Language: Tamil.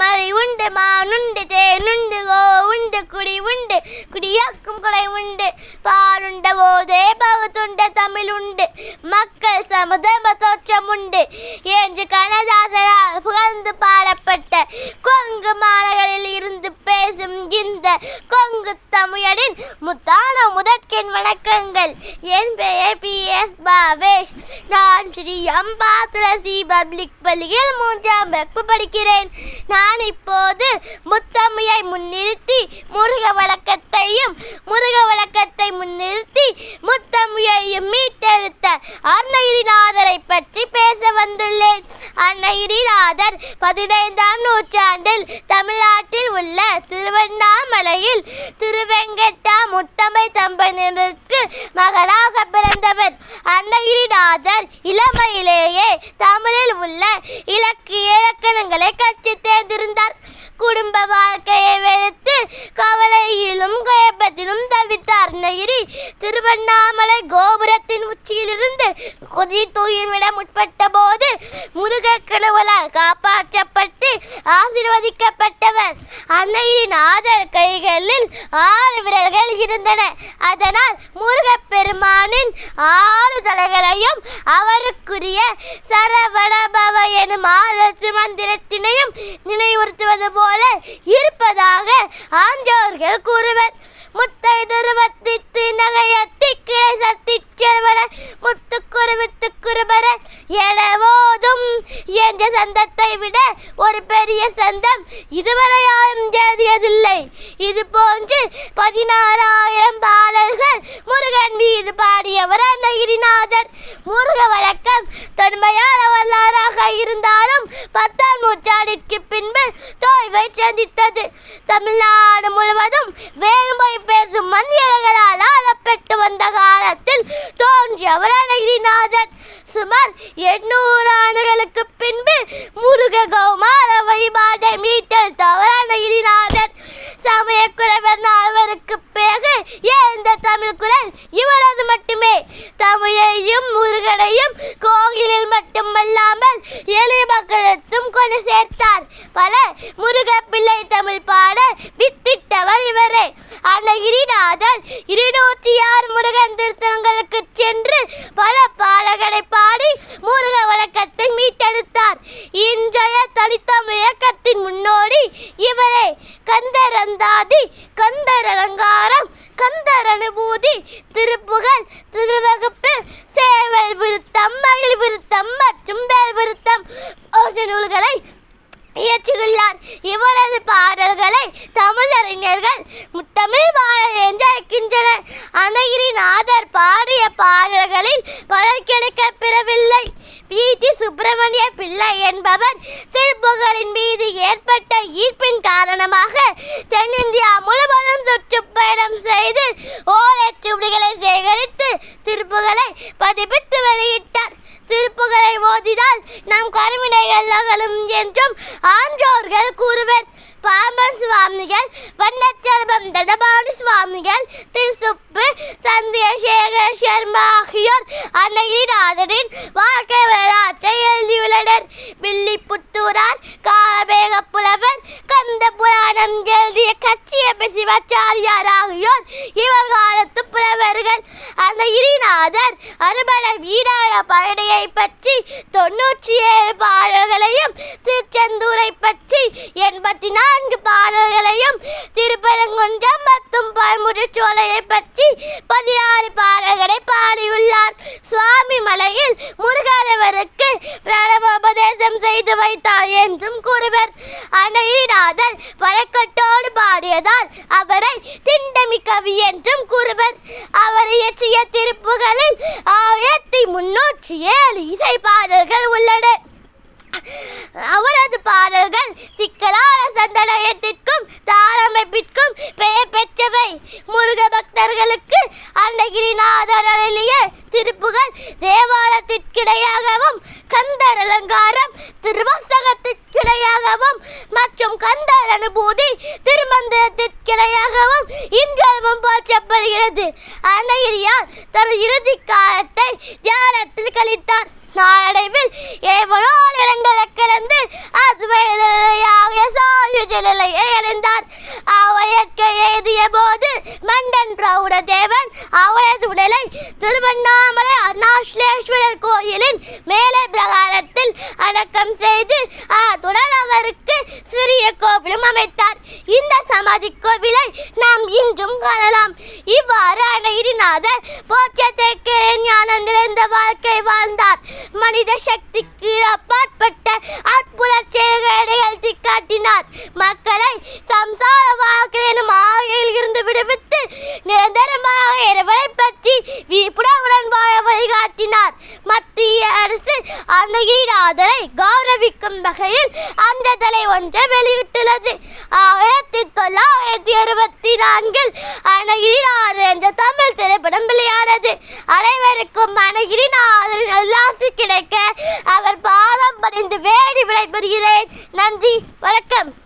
മറി ഉണ്ട് മാനുണ്ട് തേനുണ്ട് ഗോവുണ്ട് കുടിവുണ്ട് കുടിയാക്കും കുടയുമുണ്ട് പാടുണ്ട ബോധേ ഭാഗത്തുണ്ട് തമിഴുണ്ട് മക്കൾ സമതമ തോച്ച என் பெயர் பி எஸ் பாவேஷ். நான் ஸ்ரீ அம்பா துளசி பப்ளிக் பள்ளியில் மூன்றாம் வகுப்பு படிக்கிறேன். நான் இப்போது முத்தம்மையை முன்னிறுத்தி முருக இலக்கிய இலக்கணங்களை கட்சி தேர்ந்திருந்தார். குடும்ப வாழ்க்கையை வெறுத்து கவலையிலும் கயப்பத்திலும் தவித்தார். அருணகிரி திருவண்ணாமலை கோபுர உச்சியிலிருந்து குதித்து உயிர்விட முற்பட்ட போது முருக கடவுளால் காப்பாற்றப்பட்டு ஆசீர்வதிக்கப்பட்டவர். அன்னையினாதர் கைகளில் ஆறு விரல்கள் இருந்தன. அதனால் முருகப்பெருமானின் ஆறு தலைகளையும் அவருக்குரிய சரவணபவ எனும் ஆறு மந்திரத்தினையும் நினைவுறுத்துவது போல இருப்பதாக ஆண்டோர்கள் கூறுவர். முத்தை துருவத்தித்து நகையத்தி கிளை சத்தி செல்வர குருவித்து வித்துக்குருபர எனவோதும் என்ற சந்தத்தை விட ஒரு பெரிய சந்தம் இதுவரை யாரும் எழுதியதில்லை. இது போன்று பதினாறாயிரம் பாடல்கள் முருகன் மீது பாடியவர் அன்னகிரிநாதர். முருக வழக்கம் தொன்மையான வல்லாராக இருந்தாலும் பத்தாம் நூற்றாண்டிற்கு பின்பு தோய்வை சந்தித்தது. தமிழ்நாடு முழுவதும் வேறு தமிழையும் முருகனையும் கோயிலில் மட்டுமல்லாமல் எளிய மக்களுக்கும் கொண்டு சேர்த்தார். பல முருகப்பிள்ளை தமிழ் பாட வித்திட்டவர் இவரே. அன்னகிரிநாதர் இருநூற்றி ஆறு முருகன் திருத்தலங்களுக்கு சென்று பல பாடல்களை பாடி முருக வழக்கத்தை மீட்டெடுத்தார். இன்றைய தனித்தமிழ் இயக்கத்தின் முன்னோடி இவரே. கந்தரந்தாதி கந்தர் அலங்காரம் கந்தர் அனுபூதி திருப்புகழ் இயற்றுகிறார் இவரது பாடல்களை தமிழறிஞர்கள் தமிழ் பாடல் என்று அழைக்கின்றனர். அனகிரிநாதர் பாடிய பாடல்களில் பலர் கிடைக்கப் பெறவில்லை. பி. டி. சுப்பிரமணிய பிள்ளை என்பவர் திருப்புகழின் மீது ஏற்பட்ட ஈர்ப்பின் காரணமாக தென்னிந்தியா முழுவதும் சுற்றுப்பயணம் செய்து ஓலைச்சுவடிகளை சேகரித்து திருப்புகளை பதிப்பு என்றும் ஆன்றோர்கள் கூறுவர். பாமன் சுவாமிகள் வண்ணச்செல்வம் தடபாணி சுவாமிகள் திருசுப்பு சந்திரசேகர சர்மா ஆகியோர் அன்னகிரிநாதரின் வாழ்க்கை வரலாற்றை எழுதியுள்ளனர் வில்லிபுத்தூரார் காலவேக புலவர் கந்த புராணம் எழுதிய கட்சிய சிவாச்சாரியார் ஆகியோர் இவர் காலத்து புலவர்கள். அன்னகிரிநாதர் அறுபட வீராய பயணியை பற்றி தொன்னூற்றி ஏழு சுவாமி மலையில் முருகானவருக்கு பிரணவோபதேசம் செய்து வைத்தார் என்றும் கூறுவர். அனகிரிநாதர் வழக்கட்டோடு பாடியதால் அவரை திண்டமி கவி என்றும் கூறுவர். அவர் இயற்றிய திருப்புகளில் ஆயிரத்தி முன்னூற்றி ஏழு இசை பாடல்கள் உள்ளன. அவரது பாடல்கள் சிக்கலான சந்தனயத்திற்கும் தாரமைப்பிற்கும் பெயர் பெற்றவை முருக பக்தர்களுக்கு அன்னகிரிநாதர் அருளிய திருப்புகள் தேவாலயத்திற்கிடையாகவும் கந்தர் மந்திரம் திருவாசகத்திற்கிடையாகவும் மற்றும் கந்தர் அனுபூதி திருமந்திரத்திற்கிடையாகவும் இன்றளவும் போற்றப்படுகிறது. அன்னகிரியார் தனது இறுதி காலத்தை மண்டன் பிரௌடதேவன் அவரது உடலை திருவண்ணாமலை அருணாச்சலேஸ்வரர் கோயிலின் மேலே பிரகாரத்தில் அடக்கம் செய்து அத்துடன் அவருக்கு சிறிய கோவிலும் அமைத்தார். இந்த சமாதி கோவிலை நாம் இன்றும் காணலாம். இவ்வாறு அணகிரிநாதர் போற்றத்தக்க ஞானம் நிறைந்த வாழ்க்கை வாழ்ந்தார். மனித சக்திக்கு அப்பாற்பட்ட அரசு கௌரவிக்கும் வகையில் அந்த தலை ஒன்றை வெளியிட்டுள்ளது. ஆயிரத்தி தொள்ளாயிரத்தி அறுபத்தி நான்கில் அன்னகிரிநாதர் என்ற தமிழ் திரைப்படம் வெளியானது. அனைவருக்கும் அன்னகிரிநாதர் நல்லாசி கிடைக்க அவர் பாதம் பணிந்து வேடி விடைபெறுகிறேன் நன்றி வணக்கம்.